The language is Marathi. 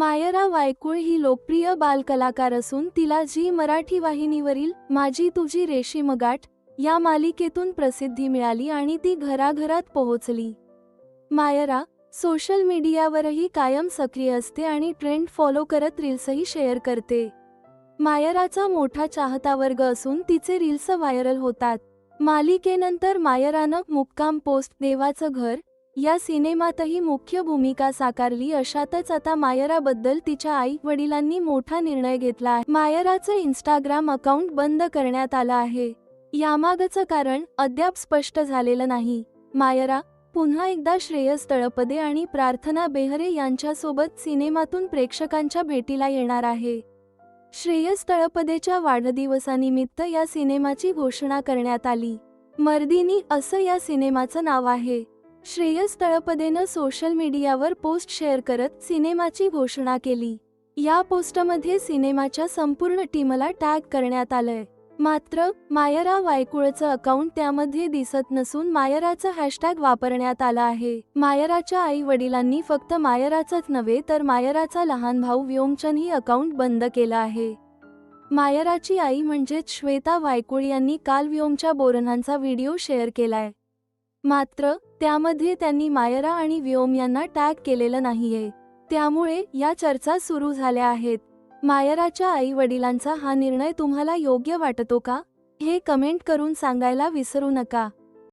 मायरा वायकुळ ही लोकप्रिय बालकलाकार असून तिला जी मराठी वाहिनीवरील माझी तुझी रेशीमगाठ या मालिकेतून प्रसिद्धी मिळाली आणि ती घराघरात पोहोचली. मायरा सोशल मीडियावरही कायम सक्रिय असते आणि ट्रेंड फॉलो करत रील्सही शेअर करते. मायराचा मोठा चाहता वर्ग असून तिचे रील्स व्हायरल होतात. मालिकेनंतर मायरानं मुक्काम पोस्ट देवाचं घर या सिनेमातही मुख्य भूमिका साकारली. अशातच आता मायराबद्दल तिच्या आई वडिलांनी मोठा निर्णय घेतला आहे. मायराचं इंस्टाग्राम अकाउंट बंद करण्यात आलं आहे. यामागचं कारण अद्याप स्पष्ट झालेलं नाही. मायरा पुन्हा एकदा श्रेयस तळपदे आणि प्रार्थना बेहरे यांच्यासोबत सिनेमातून प्रेक्षकांच्या भेटीला येणार आहे. श्रेयस तळपदेच्या वाढदिवसानिमित्त या सिनेमाची घोषणा करण्यात आली. मर्दिनी असं या सिनेमाचं नाव आहे. श्रेयस तळपदेनं सोशल मीडियावर पोस्ट शेअर करत सिनेमाची घोषणा केली. या पोस्टमध्ये सिनेमाच्या संपूर्ण टीमला टॅग करण्यात आलंय. मात्र मायरा वायकुळचं अकाउंट त्यामध्ये दिसत नसून मायराचं हॅशटॅग वापरण्यात आला आहे. मायराच्या आई वडिलांनी फक्त मायराचंच नव्हे तर मायराचा लहान भाऊ व्योमचंदही अकाउंट बंद केलं आहे. मायराची आई म्हणजेच श्वेता वायकुळ यांनी काल व्योमच्या बोरणांचा व्हिडिओ शेअर केलाय. मात्र त्यामध्ये त्यांनी मायरा आणि व्योम यांना टॅग केलेलं नाहीये. त्यामुळे या चर्चा सुरू झाल्या आहेत. मायराच्या आई वडिलांचा हा निर्णय तुम्हाला योग्य वाटतो का? हे कमेंट करून सांगायला विसरू नका.